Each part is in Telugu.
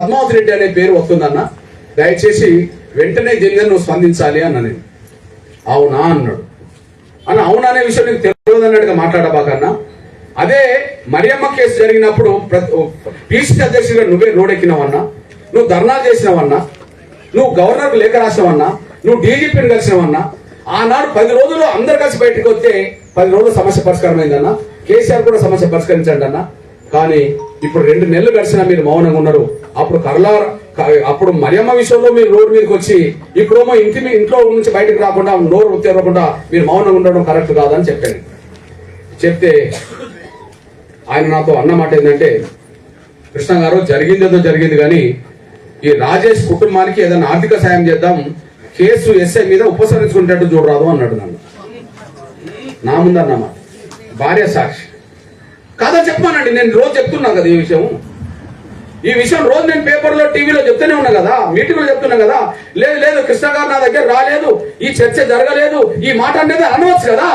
పద్మావతి రెడ్డి అనే పేరు వస్తుందన్న. దయచేసి వెంటనే దీని మీద నువ్వు స్పందించాలి అన్న నేను అవునా అన్నాడు. అన్న అవునా అనే విషయం నీకు తెలియదు అన్నట్టుగా మాట్లాడబాకన్నా. అదే మరియమ్మ కేసు జరిగినప్పుడు పీసీ అధ్యక్షుడిగా నువ్వే రోడెక్కినావన్నా. నువ్వు ధర్నా చేసినావన్నా. నువ్వు గవర్నర్కు లేఖ రాసినావన్నా. నువ్వు డీజీపీని కలిసినావన్నా. ఆనాడు పది రోజులు అందరు కలిసి బయటకు వస్తే పది రోజులు సమస్య పరిష్కారం కేసీఆర్ కూడా సమస్య పరిష్కరించండి అన్న. కానీ ఇప్పుడు రెండు నెలలు గడిచినా మీరు మౌనంగా ఉన్నారు. అప్పుడు కరలా అప్పుడు మరియమ్మ విషయంలో మీరు రోడ్డు మీదకి వచ్చి ఇప్పుడేమో ఇంటి మీ- ఇంట్లో నుంచి బయటకు రాకుండా నోరు తెరవకుండా మీరు మౌనంగా ఉండడం కరెక్ట్ కాదని చెప్పాను చెప్తే ఆయన నాతో అన్నమాట ఏంటంటే కృష్ణ గారు జరిగిందేదో జరిగింది కానీ ఈ రాజేష్ కుటుంబానికి ఏదైనా ఆర్థిక సాయం చేద్దాం కేసు ఎస్ఐ మీద ఉపసరించుకునేటట్టు చూడరాదు అన్నాడు నన్ను. నా ముందన్నమాట భార్య సాక్షి. కాదా చెప్పానండి నేను రోజు చెప్తున్నాను కదా ఈ విషయం. ఈ విషయం రోజు నేను పేపర్లో టీవీలో చెప్తూనే ఉన్నా కదా మీటింగ్లో చెప్తున్నా కదా. లేదు లేదు కృష్ణ గారు నా దగ్గర రాలేదు ఈ చర్చ జరగలేదు ఈ మాట అనేది అనవచ్చు కదా.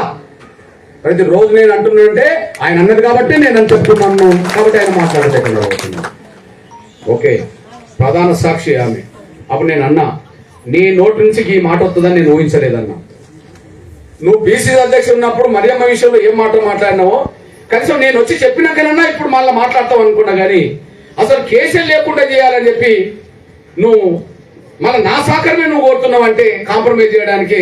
ప్రతి రోజు నేను అంటున్నానంటే ఆయన అన్నది కాబట్టి నేను అని చెప్తున్నాను కాబట్టి ఆయన మాట్లాడలేకుండా ఓకే ప్రధాన సాక్షి ఆమె. అప్పుడు నేను అన్నా నీ నోటి నుంచి ఈ మాట వస్తుందని నేను ఊహించలేదన్నా. నువ్వు బీసీ అధ్యక్షుడు ఉన్నప్పుడు మరియమ్మ విషయంలో ఏం మాట మాట్లాడినావో? కనీసం నేను వచ్చి చెప్పినాకనన్నా ఇప్పుడు మళ్ళీ మాట్లాడతావు అనుకున్నా కానీ అసలు కేసులు లేకుండా చేయాలని చెప్పి నువ్వు మళ్ళీ నా సహకారమే నువ్వు కోరుతున్నావు అంటే కాంప్రమైజ్ చేయడానికి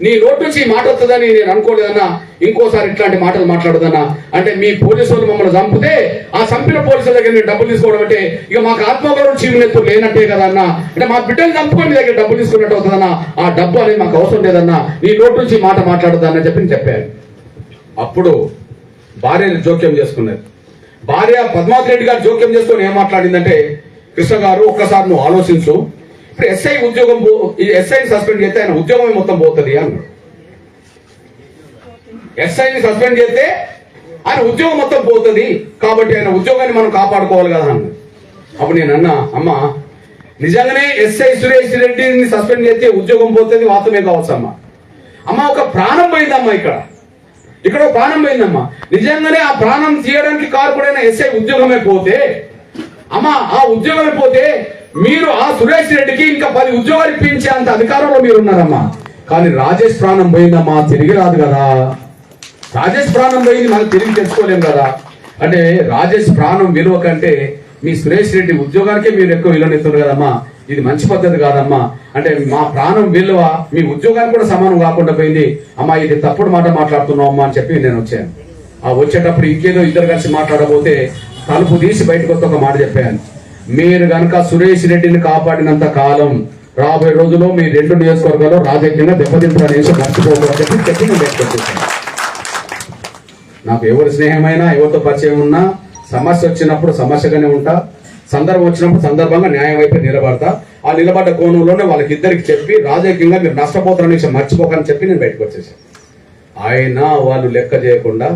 నీ నోటి నుంచి ఈ మాట వస్తుందని నేను అనుకోలేదన్నా ఇంకోసారి ఇట్లాంటి మాటలు మాట్లాడదన్నా అంటే మీ పోలీసులు మమ్మల్ని చంపితే ఆ చంపిన పోలీసుల దగ్గర నేను డబ్బులు తీసుకోవడం అంటే ఇక మాకు ఆత్మగౌరవం చీమినెత్తు లేనట్టే కదా అన్న అంటే మా బిడ్డలు చంపుకొని మీ దగ్గర డబ్బులు తీసుకున్నట్టు అవుతుందన్నా. ఆ డబ్బు అనేది మాకు అవసరం లేదన్నా. నీ నోటి నుంచి మాట మాట్లాడదన్న చెప్పి చెప్పాను. అప్పుడు భార్య జోక్యం చేసుకున్నది. భార్య పద్మావతి రెడ్డి గారు జోక్యం చేసుకొని ఏం మాట్లాడిందంటే కృష్ణ గారు ఒక్కసారి నువ్వు ఆలోచించు. ఇప్పుడు ఎస్ఐ ఉద్యోగం పో- ఎస్ఐని సస్పెండ్ చేస్తే ఆయన ఉద్యోగమే మొత్తం పోతుంది అన్నాడు ఎస్ఐని సస్పెండ్ చేస్తే ఆయన ఉద్యోగం మొత్తం పోతుంది కాబట్టి ఆయన ఉద్యోగాన్ని మనం కాపాడుకోవాలి కదా అన్న అప్పుడు నేను అన్నా అమ్మ నిజంగానే ఎస్ఐ సురేష్ రెడ్డిని సస్పెండ్ చేస్తే ఉద్యోగం పోతుంది వాస్తవమే కావచ్చు అమ్మ. అమ్మ ఒక ప్రాణం పోయిందమ్మా ఇక్కడ. ఇక్కడ ప్రాణం పోయిందమ్మా. నిజంగానే ఆ ప్రాణం తీయడానికి కారకుడైన ఎస్ఐ ఉద్యోగమే పోతే అమ్మ ఆ ఉద్యోగమే పోతే మీరు ఆ సురేష్ రెడ్డికి ఇంకా పది ఉద్యోగాలు ఇప్పించే అంత అధికారంలో మీరు ఉన్నారమ్మా కానీ రాజేష్ ప్రాణం పోయిందమ్మా తిరిగి రాదు కదా. రాజేష్ ప్రాణం పోయింది మనం తిరిగి తెచ్చుకోలేం కదా. అంటే రాజేష్ ప్రాణం విలువ కంటే మీ సురేష్ రెడ్డి ఉద్యోగానికే మీరు ఎక్కువ విలువనిస్తున్నారు కదమ్మా. ఇది మంచి పద్ధతి కాదమ్మా. అంటే మా ప్రాణం విలువ మీ ఉద్యోగానికి కూడా సమానం కాకుండా పోయింది. అమ్మా ఇది తప్పుడు మాట మాట్లాడుతున్నావు అమ్మా అని చెప్పి నేను వచ్చాను. ఆ వచ్చేటప్పుడు ఇంకేదో ఇద్దరు కలిసి మాట్లాడబోతే తలుపు తీసి బయటకు వస్తే ఒక మాట చెప్పాను. మీరు గనక సురేష్ రెడ్డిని కాపాడినంత కాలం రాబోయే రోజుల్లో మీ రెండు నియోజకవర్గాల్లో రాజకీయంగా దెబ్బతింటారనేసి మర్చిపోకూడదని చెప్పి చెప్పి నేను బయటకు నాకు ఎవరి స్నేహమైనా ఎవరితో పరిచయం ఉన్నా సమస్య వచ్చినప్పుడు సమస్యగానే ఉంటా సందర్భం వచ్చినప్పుడు సందర్భంగా న్యాయం వైపు నిలబడతా ఆ నిలబడ్డ కోణంలోనే వాళ్ళకి ఇద్దరికి చెప్పి రాజకీయంగా మీరు నష్టపోతారని విషయం మర్చిపోకని చెప్పి నేను బయటకు వచ్చేసాను ఆయన వాళ్ళు లెక్క చేయకుండా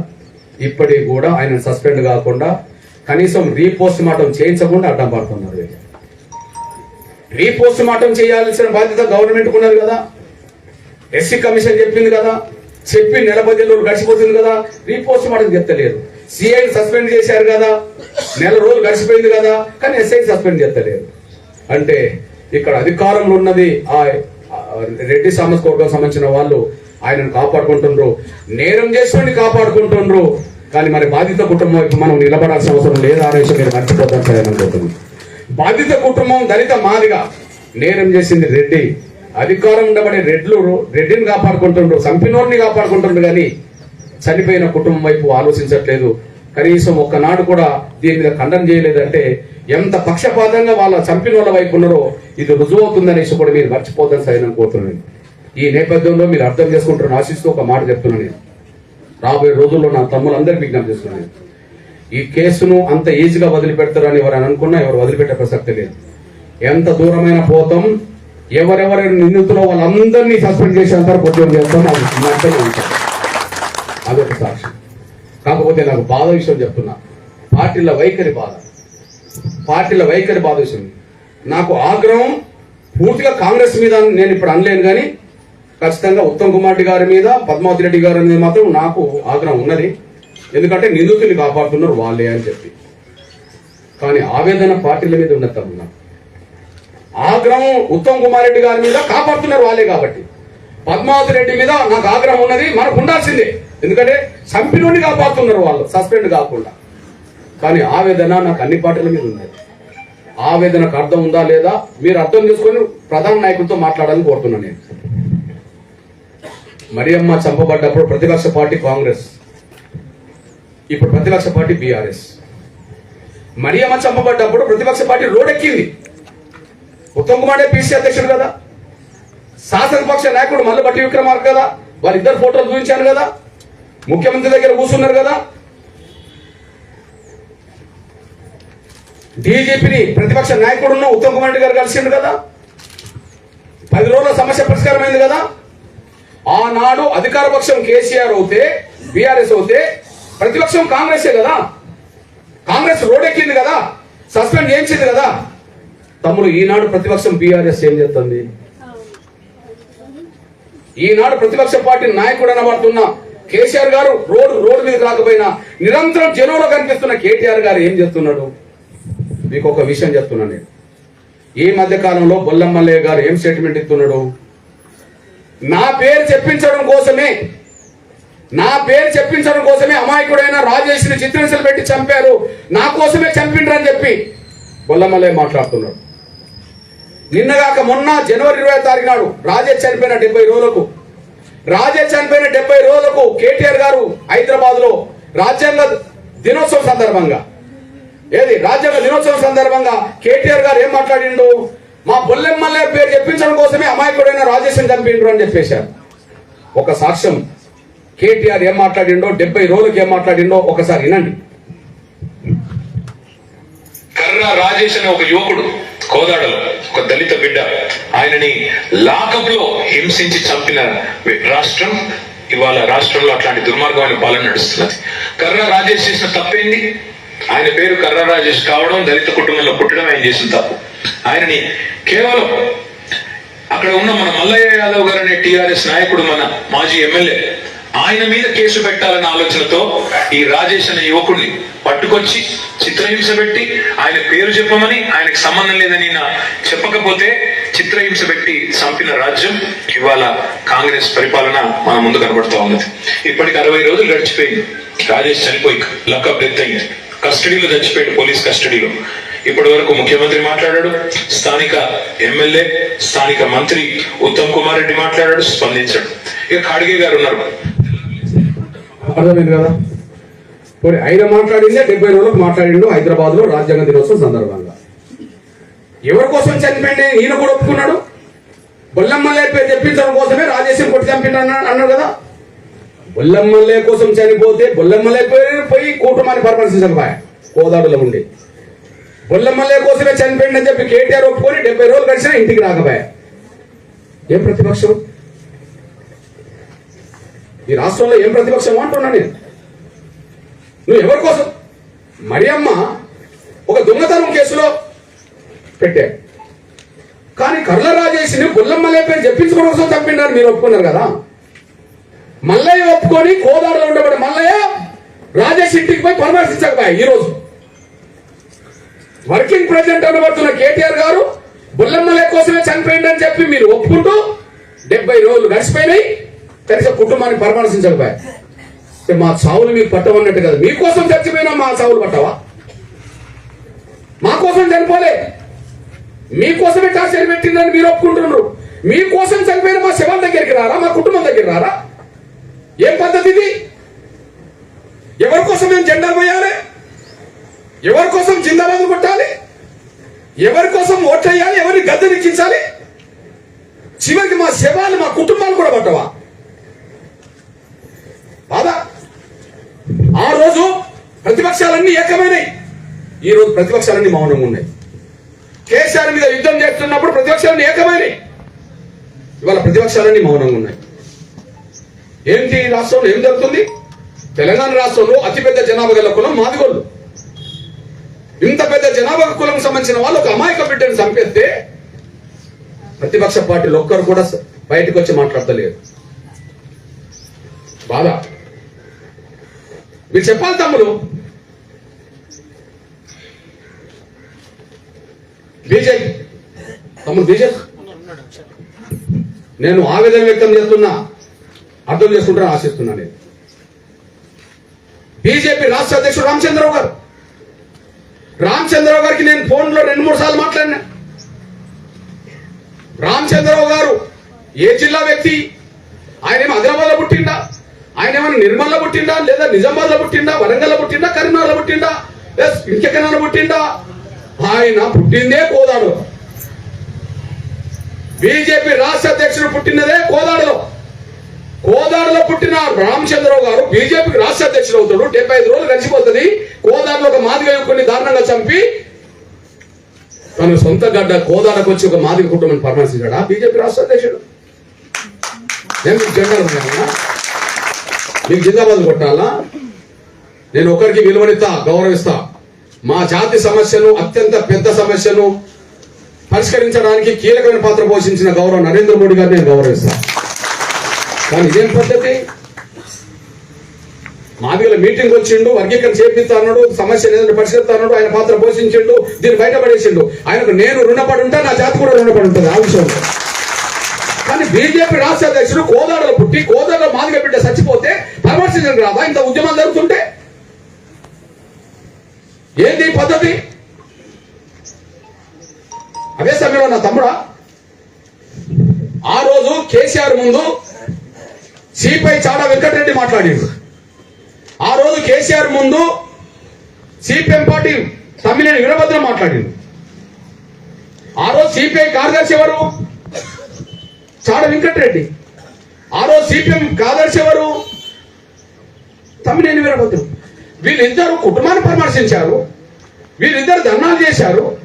ఇప్పటికి కూడా ఆయన సస్పెండ్ కాకుండా కనీసం రీపోస్ట్ మార్టం చేయించకుండా అడ్డం పడుతున్నారు రీపోస్ట్ మార్టం చేయాల్సిన బాధ్యత గవర్నమెంట్ ఉన్నది కదా. ఎస్సీ కమిషన్ చెప్పింది కదా. చెప్పి నెల పది రోజులు గడిచిపోతుంది కదా. రీపోస్ట్ మార్టం చెప్తలేదు. సిఐని సస్పెండ్ చేశారు కదా. నెల రోజులు గడిచిపోయింది కదా. కానీ ఎస్ఐ సస్పెండ్ చేస్తలేరు అంటే ఇక్కడ అధికారంలో ఉన్నది ఆ రెడ్డి సామస్ వర్గం సంబంధించిన వాళ్ళు ఆయనను కాపాడుకుంటుండ్రు. నేరం చేసుకొని కాపాడుకుంటుండ్రు. కానీ మరి బాధిత కుటుంబం వైపు మనం నిలబడాల్సిన అవసరం లేదా అనేసి మీరు మర్చిపోతాం సరే అనుకుంటుంది బాధిత కుటుంబం దళిత మాదిగా. నేరం చేసింది? రెడ్డి. అధికారం ఉండబడే రెడ్లు రెడ్డిని కాపాడుకుంటుండ్రు చంపినోడిని కాపాడుకుంటుండ్రు కానీ చనిపోయిన కుటుంబం వైపు ఆలోచించట్లేదు. కనీసం ఒక్కనాడు కూడా దీని మీద ఖండన చేయలేదంటే ఎంత పక్షపాతంగా వాళ్ళ చంపిన వాళ్ళ వైపు ఉన్నారో ఇది రుజువు అవుతుందనేసి కూడా మీరు మర్చిపోద్దని సైన్ కోరుతున్నాను ఈ నేపథ్యంలో మీరు అర్థం చేసుకుంటారని ఆశిస్తూ ఒక మాట చెప్తున్నాను నేను. రాబోయే రోజుల్లో నా తమ్ములందరికీ విజ్ఞప్తి చేస్తున్నాను. ఈ కేసును అంత ఈజీగా వదిలిపెడతారని ఎవరు అనుకున్నా ఎవరు వదిలిపెట్టే ప్రసక్తి లేదు. ఎంత దూరమైన పోతాం ఎవరెవరి నిందితులో వాళ్ళందరినీ సస్పెండ్ చేసేంతవరకు ఉద్యోగం చేస్తాం అది ఉంటాం అదొక సాక్షి కాకపోతే నాకు బాధ విషయం చెప్తున్నా. పార్టీల వైఖరి బాధ. పార్టీల వైఖరి బాధ విషయం. నాకు ఆగ్రహం పూర్తిగా కాంగ్రెస్ మీద నేను ఇప్పుడు అనలేను కానీ ఖచ్చితంగా ఉత్తమ్ కుమార్ రెడ్డి గారి మీద పద్మావతి రెడ్డి గారి మీద మాత్రం నాకు ఆగ్రహం ఉన్నది. ఎందుకంటే నిందితుల్ని కాపాడుతున్నారు వాళ్ళే అని చెప్పి. కానీ ఆవేదన పార్టీల మీద ఉన్నది తమ్ముడు ఆగ్రహం ఉత్తమ్ కుమార్ రెడ్డి గారి మీద కాపాడుతున్నారు వాళ్ళే కాబట్టి. పద్మావతి రెడ్డి మీద నాకు ఆగ్రహం ఉన్నది మనకు ఉండాల్సిందే. ఎందుకంటే చంపినోడిని కాపాడుతున్నారు వాళ్ళు సస్పెండ్ కాకుండా. కానీ ఆవేదన నాకు అన్ని పార్టీల మీద ఉన్నది. ఆవేదనకు అర్థం ఉందా లేదా మీరు అర్థం చేసుకొని ప్రధాన నాయకులతో మాట్లాడాలని కోరుతున్నాను నేను. మరియమ్మ చంపబడ్డప్పుడు ప్రతిపక్ష పార్టీ కాంగ్రెస్ ఇప్పుడు ప్రతిపక్ష పార్టీ బీఆర్ఎస్. మరియమ్మ చంపబడ్డప్పుడు ప్రతిపక్ష పార్టీ రోడెక్కింది. ఉత్తమ్ కుమార్ పీసీ అధ్యక్షుడు కదా శాసనపక్ష నాయకుడు మల్లబట్టి విక్రమార్ విక్రమార్క కదా వాళ్ళిద్దరు ఫోటోలు చూపించాను కదా ముఖ్యమంత్రి దగ్గర కూర్చున్నారు కదా. డీజీపీని ప్రతిపక్ష నాయకుడున్న ఉత్తమ్ కుమార్ రెడ్డి గారు కలిసిండు కదా. పది రోజుల సమస్య పరిష్కారమైంది కదా. ఆనాడు అధికార పక్షం కేసీఆర్ అవుతే బీఆర్ఎస్ అవుతే ప్రతిపక్షం కాంగ్రెసే కదా. కాంగ్రెస్ రోడెక్కింది కదా. సస్పెండ్ చేయించింది కదా. తమ్ముడు ఈనాడు ప్రతిపక్షం బీఆర్ఎస్ ఏం చేస్తుంది? ఈనాడు ప్రతిపక్ష పార్టీ నాయకుడు అనబడుతున్న కేసీఆర్ గారు రోడ్డు రోడ్డు మీద రాకపోయినా నిరంతరం జనంలో కనిపిస్తున్న కేటీఆర్ గారు ఏం చేస్తున్నాడు? మీకు ఒక విషయం చెప్తున్నాను నేను. ఈ మధ్య కాలంలో బొల్లమ్మల్లయ్య గారు ఏం స్టేట్మెంట్ ఇస్తున్నాడు? నా పేరు చెప్పించడం కోసమే. నా పేరు చెప్పించడం కోసమే అమాయకుడైన రాజేష్ని చిత్రహింసలు పెట్టి చంపారు. నా కోసమే చంపిండ్రని చెప్పి బొల్లమల్లయ్య మాట్లాడుతున్నాడు. నిన్నగాక మొన్న జనవరి ఇరవై తారీఖు నాడు రాజేష్ చనిపోయిన డెబ్బై రోజులకు రాజేష్ చనిపోయిన డెబ్బై రోజులకు కేటీఆర్ గారు హైదరాబాద్లో రాజ్యాంగ దినోత్సవం సందర్భంగా ఏది? రాజ్యాంగ దినోత్సవం సందర్భంగా కేటీఆర్ గారు ఏం మాట్లాడిండు? మా బొల్లెమ్మల్లే పేరు చెప్పించడం కోసమే అమాయకుడైన రాజేష్ని చంపిండ్రు అని చెప్పేశారు. ఒక సాక్ష్యం కేటీఆర్ ఏం మాట్లాడిండో డెబ్బై రోజులకు ఏం మాట్లాడిండో ఒకసారి వినండి. కర్ర రాజేష్ అనే ఒక యువకుడు కోదాడలో ఒక దళిత బిడ్డ ఆయనని లాకప్లో హింసించి చంపిన రాష్ట్రం ఇవాళ రాష్ట్రంలో అట్లాంటి దుర్మార్గమైన పాలన నడుస్తున్నది. కర్ర రాజేష్ చేసిన తప్పేంది? ఆయన పేరు కర్ర రాజేష్ కావడం దళిత కుటుంబంలో పుట్టడం ఆయన చేసిన తప్పు. ఆయనని కేవలం అక్కడ ఉన్న మన మల్లయ్య యాదవ్ గారు అనే టిఆర్ఎస్ నాయకుడు మన మాజీ ఎమ్మెల్యే ఆయన మీద కేసు పెట్టాలన్న ఆలోచనతో ఈ రాజేష్ అనే యువకుడిని పట్టుకొచ్చి చిత్రహింస పెట్టి ఆయన పేరు చెప్పమని ఆయనకు సంబంధం లేదని చెప్పకపోతే చిత్రహింస పెట్టి చంపిన రాజ్యం ఇవాళ కాంగ్రెస్ పరిపాలన మన ముందు కనబడుతూ ఉన్నది. ఇప్పటికి అరవై రోజులు గడిచిపోయింది. రాజేష్ చనిపోయి లక్కప్ డెత్ అయింది. కస్టడీలో చచ్చిపోయాడు పోలీస్ కస్టడీలో. ఇప్పటి వరకు ముఖ్యమంత్రి మాట్లాడాడు స్థానిక ఎమ్మెల్యే స్థానిక మంత్రి ఉత్తమ్ కుమార్ రెడ్డి మాట్లాడాడు స్పందించాడు. ఇక ఖాడ్గే గారు ఉన్నారు. అర్థమైంది కదా? పోనీ ఆయన మాట్లాడిందే డెబ్బై రోజులకు మాట్లాడిండు హైదరాబాద్లో రాజ్యాంగ దినోత్సవం సందర్భంగా. ఎవరి కోసం చనిపోయింది ఈయన కూడా ఒప్పుకున్నాడు. బొల్లమ్మల్లే పేరు చెప్పించడం కోసమే రాజేశ్వరి కొట్టి చంపిండు అన్నాడు కదా? బొల్లమ్మల్లే కోసం చనిపోతే బొల్లమ్మల్లే పేరు పోయి కుటుంబాన్ని బాయ్ కోదాడులో ఉండి. బొల్లమ్మల్లే కోసమే చనిపోయింది అని చెప్పి కేటీఆర్ ఒప్పుకొని డెబ్బై రోజులు గడిచినా ఇంటికి రాకపోయా? ఏం ప్రతిపక్షం? ఈ రాష్ట్రంలో ఏం ప్రతిపక్షం అంటున్నా నేను? నువ్వు ఎవరి కోసం? మరియమ్మ ఒక దొంగతనం కేసులో పెట్టాడు కానీ కర్ల రాజేష్ని బుల్లమ్మలే పేరు చెప్పించుకోవడం కోసం చంపినారు మీరు ఒప్పుకున్నారు కదా? మల్లయ్య ఒప్పుకొని కోదాడలో ఉండబడి మల్లయ్య రాజేష్ ఇంటికి పోయి పరామర్శించకపోయా ఈ రోజు వర్కింగ్ ప్రెసిడెంట్ అనబడుతున్న కేటీఆర్ గారు బుల్లమ్మలే కోసమే చనిపోయింది అని చెప్పి మీరు ఒప్పుకుంటూ డెబ్బై రోజులు గడిచిపోయినాయి. కనీసం కుటుంబాన్ని పరామర్శించకపోయా మా చావులు మీకు పట్టమన్నట్టు కదా. మీకోసం చచ్చిపోయినా మా చావులు పట్టవా? మా కోసం చనిపోలే. మీకోసమే టార్చర్ పెట్టిందని మీరు ఒప్పుకుంటున్నారు. మీకోసం చనిపోయిన మా శవం దగ్గరికి రారా? మా కుటుంబం దగ్గర రారా? ఏం పద్ధతి ఇది? ఎవరి కోసం మేము జెండా పోయాలి? ఎవరి కోసం జిందాబాద్ కొట్టాలి? ఎవరి కోసం ఓట్లేయాలి ఎవరిని గద్దెనిచ్చించాలి చివరికి మా శవాలు మా కుటుంబాలు కూడా పట్టవా? బాధ? ఆ రోజు ప్రతిపక్షాలన్నీ ఏకమైనవి ఈ రోజు ప్రతిపక్షాలన్నీ మౌనంగా ఉన్నాయి. కేసీఆర్ మీద యుద్ధం చేస్తున్నప్పుడు ప్రతిపక్షాలన్నీ ఏకమైనవి ఇవాళ ప్రతిపక్షాలన్నీ మౌనంగా ఉన్నాయి. ఏంటి ఈ రాష్ట్రంలో? ఏం జరుగుతుంది? తెలంగాణ రాష్ట్రంలో అతిపెద్ద జనాభా గల కులం మాదిగోళ్ళు ఇంత పెద్ద జనాభా కులం సంబంధించిన వాళ్ళు ఒక అమాయక బిడ్డను చంపేస్తే ప్రతిపక్ష పార్టీలు ఒక్కరు కూడా బయటకు వచ్చి మాట్లాడతలేరు. బాధ. మీరు చెప్పాలి తమ్ముడు. బీజేపీ తమ్ముడు బీజేపీ నేను ఆవేదన వ్యక్తం చేస్తున్నా అర్థం చేసుకుంటారని ఆశిస్తున్నా నేను. బీజేపీ రాష్ట్ర అధ్యక్షుడు రామచంద్రరావు గారు. రామచంద్రరావు గారికి నేను ఫోన్లో రెండు మూడు సార్లు మాట్లాడినా. రామచంద్రరావు గారు ఏ జిల్లా వ్యక్తి? ఆయన ఏమో హైదరాబాద్లో పుట్టిండా? ఆయన ఏమైనా నిర్మల్లో పుట్టిండా? లేదా నిజామాబాద్లో పుట్టిండా? వరంగల్లో పుట్టిండా? కరీంనగర్లో పుట్టిండా? లేదా ఇంకెక్కడైనా పుట్టిండా? ఆయన పుట్టిందే కోదాడు బీజేపీ రాష్ట్ర అధ్యక్షుడు పుట్టినదే కోదాడులో. కోదాడులో పుట్టిన రామచంద్రరావు గారు బీజేపీకి రాష్ట్ర అధ్యక్షుడు అవుతాడు. డెబ్బై ఐదు రోజులు గడిచిపోతుంది. మాదిగ యువకుడిని దారుణంగా చంపి తన సొంత గడ్డ కోదాడకు వచ్చి ఒక మాదిగ కుటుంబాన్ని పరామర్శించాడా బీజేపీ రాష్ట్ర అధ్యక్షుడు. నేను మీకు జెండాలు ఉన్నాయన్నా మీకు జిందాబాద్ కొట్టాలా? నేను ఒకరికి విలువనిస్తా గౌరవిస్తా. మా జాతి సమస్యను అత్యంత పెద్ద సమస్యను పరిష్కరించడానికి కీలకమైన పాత్ర పోషించిన గౌరవ నరేంద్ర మోడీ గారిని నేను గౌరవిస్తా. కానీ ఇదేం పద్ధతి? మాదిగల మీటింగ్ వచ్చిండు వర్గీకరణ చేపిస్తా అన్నాడు సమస్య ఏదైనా పరిశీలిస్తా అన్నాడు ఆయన పాత్ర పోషించిండు దీన్ని బయటపడేసిండు. ఆయనకు నేను రుణపడి ఉంటా నా జాతి కూడా రుణపడి ఉంటుంది ఆ విషయం. కానీ బీజేపీ రాష్ట్ర అధ్యక్షుడు కోదాడలో పుట్టి కోదాడలో మాదిగ బిడ్డ చచ్చిపోతే పరామర్శించడం రాదా ఇంత ఉద్యమం జరుగుతుంటే? ఏంది పద్ధతి? అదే సమయంలో నా తమ్ముడా. ఆ రోజు కేసీఆర్ ముందు సిపై చాడా వెంకటరెడ్డి మాట్లాడిండు. ఆ రోజు కేసీఆర్ ముందు సిపిఎం పార్టీ తమ్మినేని వీరభద్రం మాట్లాడింది. ఆ రోజు సిపిఐ కార్యదర్శి ఎవరు? చాడ వెంకటరెడ్డి. ఆ రోజు సిపిఎం కార్యదర్శి ఎవరు? తమ్మినేని వీరభద్రం. వీళ్ళిద్దరు కుటుంబాన్ని పరామర్శించారు. వీళ్ళిద్దరు ధర్నాలు చేశారు.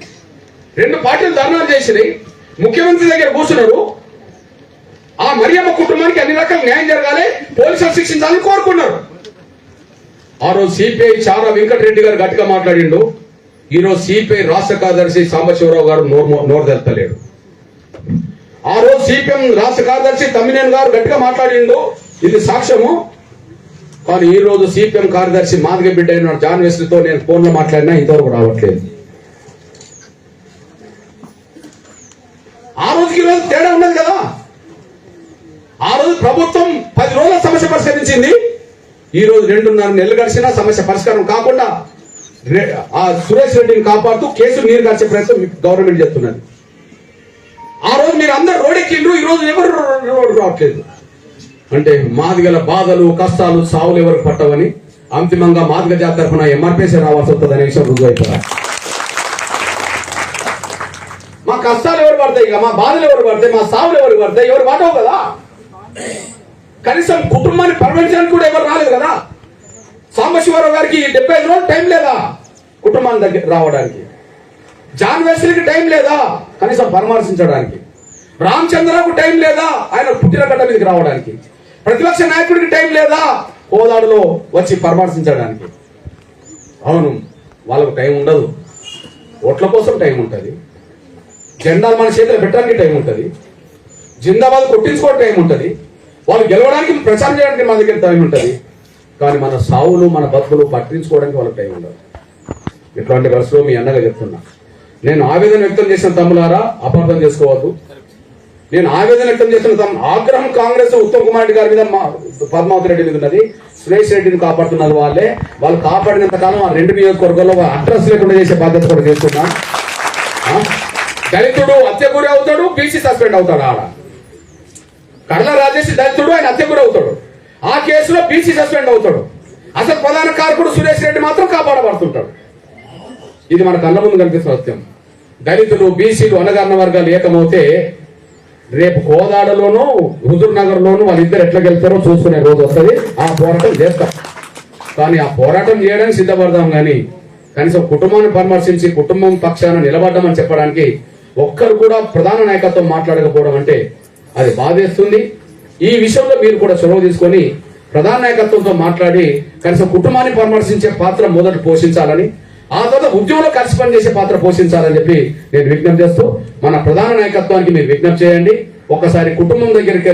రెండు పార్టీలు ధర్నాలు చేసినాయి. ముఖ్యమంత్రి దగ్గర కూర్చున్నారు. ఆ మరియమ్మ కుటుంబానికి అన్ని రకాల న్యాయం జరగాలి పోలీసులు శిక్షించాలని కోరుకున్నారు. ఆ రోజు సిపిఐ చారా వెంకటరెడ్డి గారు గట్టిగా మాట్లాడిండు. ఈ రోజు సిపిఐ రాష్ట్ర కార్యదర్శి సాంబశివరావు గారు నోరు నోరు తెలతలేడు ఆ రోజు సిపిఎం రాష్ట్ర కార్యదర్శి తమ్మినేని గారు గట్టిగా మాట్లాడిండు. ఇది సాక్ష్యము. కానీ ఈ రోజు సిపిఎం కార్యదర్శి మాదిగ బిడ్డ అయిన జాన్ వెస్లీతో నేను ఫోన్లో మాట్లాడినా ఇంతవరకు రావట్లేదు. ఆ రోజుకి ఈ రోజు తేడా ఉన్నది కదా. ఆ రోజు ప్రభుత్వం పది రోజుల సమస్య పరిష్కరించింది. ఈ రోజు రెండున్నర నెలలు గడిచినా సమస్య పరిష్కారం కాకుండా ఆ సురేష్ రెడ్డిని కాపాడుతూ కేసు నీరు గడిచే ప్రయత్నం మీకు గవర్నమెంట్ చేస్తున్నది. ఆ రోజు మీరు అందరు రోడెక్కిండ్రు ఈ రోజు ఎవరు రోడ్డు రావట్లేదు. అంటే మాదిగల బాధలు కష్టాలు సావులు ఎవరికి పట్టవని అంతిమంగా మాదిగ జాతి తరఫున ఎంఆర్పీసీ రావాల్సి వస్తుంది అనే విషయం రుజువు అయిపోయారు మా కష్టాలు ఎవరు పడతాయి ఇక? మా బాధలు ఎవరు పడతాయి? మా సావులు ఎవరు పడతాయి? ఎవరు పడవు కదా? కనీసం కుటుంబాన్ని పరమించడానికి కూడా ఎవరు రాలేదు కదా? సాంబశివరావు గారికి డెబ్బై ఐదు రోజులు టైం లేదా కుటుంబాన్ని దగ్గర రావడానికి? జాన్ వెస్లీకి టైం లేదా? కనీసం పరామర్శించడానికి? రామచంద్రరావుకు టైం లేదా? ఆయన పుట్టిన గడ్డ మీదకి రావడానికి? ప్రతిపక్ష నాయకుడికి టైం లేదా? హోదాడులో వచ్చి పరామర్శించడానికి? అవును వాళ్ళకు టైం ఉండదు. ఓట్ల కోసం టైం ఉంటుంది. జెండా మన చేతిలో పెట్టడానికి టైం ఉంటుంది. జిందాబాద్ కొట్టించుకోవడం టైం ఉంటుంది. వాళ్ళు గెలవడానికి ప్రచారం చేయడానికి మన దగ్గర టైం ఉంటుంది. కానీ మన సావులు మన బతుకులు పట్టించుకోవడానికి వాళ్ళకి టైం ఉండదు. ఇట్లాంటి వరుసలో మీ అన్నగా చెప్తున్నా. నేను ఆవేదన వ్యక్తం చేసిన తమ్ములారా అపార్థం చేసుకోవద్దు. నేను ఆవేదన వ్యక్తం చేసిన తమ్ము ఆగ్రహం కాంగ్రెస్ ఉత్తమ్ కుమార్ రెడ్డి గారి మీద మా పద్మావతి రెడ్డి మీద ఉన్నది. సురేష్ రెడ్డిని కాపాడుతున్నారు వాళ్ళే. వాళ్ళు కాపాడినంత కాలం ఆ రెండు నియోజకవర్గాల్లో అడ్రస్ లేకుండా చేసే బాధ్యత కూడా చేస్తున్నా దళితుడు హత్య గురి అవుతాడు బీసీ సస్పెండ్ అవుతాడు ఆడ. కర్ణ రాజేసి దళితుడు ఆయన హత్య గురి అవుతాడు. ఆ కేసులో బీసీ సస్పెండ్ అవుతాడు. అసలు ప్రధాన కారకుడు సురేష్ రెడ్డి మాత్రం కాపాడబడుతుంటాడు. ఇది మన కళ్ళ ముందు కనిపిస్తున్న సత్యం. దళితులు బీసీలు అనగారిన వర్గాలు ఏకమవుతే రేపు కోదాడలోను హుజూర్ నగర్లోను వాళ్ళిద్దరు ఎట్లా గెలుస్తారో చూసుకునే రోజు వస్తుంది. ఆ పోరాటం చేస్తాం. కానీ ఆ పోరాటం చేయడానికి సిద్ధపడదాం కానీ కనీసం కుటుంబాన్ని పరామర్శించి కుటుంబం పక్షాన నిలబడ్డామని చెప్పడానికి ఒక్కరు కూడా ప్రధాన నాయకత్వం మాట్లాడకపోవడం అంటే అది బాధేస్తుంది ఈ విషయంలో మీరు కూడా చొరవ తీసుకొని ప్రధాన నాయకత్వంతో మాట్లాడి కనీసం కుటుంబాన్ని పరామర్శించే పాత్ర మొదట పోషించాలని ఆ తర్వాత ఉద్యోగంలో కలిసి పనిచేసే పాత్ర పోషించాలని చెప్పి నేను విజ్ఞప్తి చేస్తూ మన ప్రధాన నాయకత్వానికి మీరు విజ్ఞప్తి చేయండి. ఒక్కసారి కుటుంబం దగ్గరికి